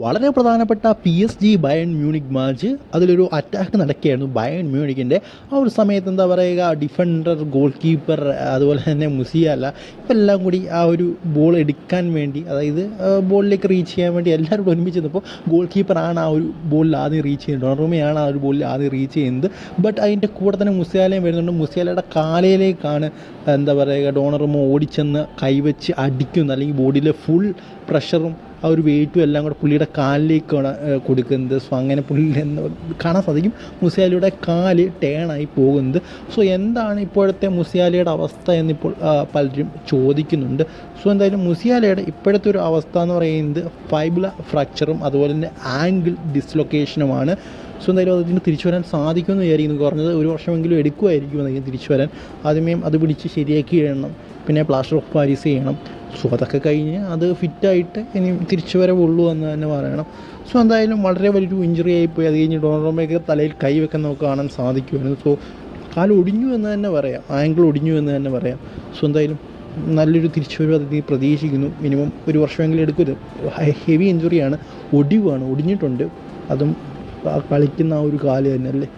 വളരെ പ്രധാനപ്പെട്ട P S G Bayern Munich match അതിലൊരു അറ്റാക്ക് നടക്കുകയായിരുന്നു. ബയൺ മ്യൂണിക്കിന്റെ ആ ഒരു സമയത്ത് എന്താ പറയുക ഡിഫൻഡർ ഗോൾ കീപ്പർ അതുപോലെ തന്നെ മുസിയല്ല എല്ലാം കൂടി ആ ഒരു ബോൾ എടുക്കാൻ വേണ്ടി അതായത് ബോളിലേക്ക് റീച്ച് ചെയ്യാൻ വേണ്ടി എല്ലാവരും കൂടി ഒരുമിച്ച് നിന്നപ്പോൾ ഗോൾ കീപ്പറാണ് ആ ഒരു ബോളിൽ ആദ്യം റീച്ച് ചെയ്യുന്നത്. ഡോണർമയാണ് ആ ഒരു ബോളിൽ ആദ്യം റീച്ച് ചെയ്യുന്നത്. ബട്ട് അതിന്റെ കൂടെ തന്നെ മുസിയാലയും വരുന്നുണ്ട്. മുസിയാലയുടെ കാലയിലേക്കാണ് എന്താ പറയുക ഡോണറുമോ ഓടിച്ചെന്ന് കൈവച്ച് അടിക്കുന്നത്. അല്ലെങ്കിൽ ബോഡിയിലെ ഫുൾ പ്രഷറും ആ ഒരു വെയിറ്റും എല്ലാം കൂടെ പുള്ളിയുടെ കാലിലേക്കാണ് കൊടുക്കുന്നത്. സോ അങ്ങനെ പുള്ളി കാണാൻ സാധിക്കും. മുസിയാലിയുടെ കാൽ ടേണായി പോകുന്നത്. സോ എന്താണ് ഇപ്പോഴത്തെ മുസിയാലിയുടെ അവസ്ഥ എന്നിപ്പോൾ പലരും ചോദിക്കുന്നുണ്ട്. സോ എന്തായാലും മുസിയാലയുടെ ഇപ്പോഴത്തെ ഒരു അവസ്ഥ എന്ന് പറയുന്നത് ഫൈബുല ഫ്രാക്ചറും അതുപോലെ തന്നെ ആംഗിൾ ഡിസ്ലൊക്കേഷനുമാണ് സോ എന്തായാലും അതിന് തിരിച്ചു വരാൻ സാധിക്കുമെന്ന് വിചാരിക്കുന്നു. കുറഞ്ഞത് ഒരു വർഷമെങ്കിലും എടുക്കുമായിരിക്കും അതിന് തിരിച്ചു വരാൻ. ആദ്യമേ അത് പിടിച്ച് ശരിയാക്കി ഇടണം. പിന്നെ പ്ലാസ്റ്റർ ഓഫ് പാരീസ് ചെയ്യണം. സോ അതൊക്കെ കഴിഞ്ഞ് അത് ഫിറ്റായിട്ട് ഇനി തിരിച്ചു വരവുള്ളൂ എന്ന് തന്നെ പറയണം. സോ എന്തായാലും വളരെ വലിയൊരു ഇഞ്ചുറി ആയിപ്പോയി അത് കഴിഞ്ഞ് ഡോണറോമയൊക്കെ തലയിൽ കൈ വെക്കാൻ നമുക്ക് കാണാൻ സാധിക്കുമായിരുന്നു സോ കാൽ ഒടിഞ്ഞു എന്ന് തന്നെ പറയാം. ആംഗിൾ ഒടിഞ്ഞു എന്ന് തന്നെ പറയാം. സോ എന്തായാലും നല്ലൊരു തിരിച്ചുവരവ് അത് പ്രതീക്ഷിക്കുന്നു. മിനിമം ഒരു വർഷമെങ്കിലും എടുക്കരുത്. ഹെവി ഇഞ്ചുറിയാണ് ഒടിവാണ്. ഒടിഞ്ഞിട്ടുണ്ട്. അതും കളിക്കുന്ന ആ ഒരു കാൽ തന്നെ അല്ലേ?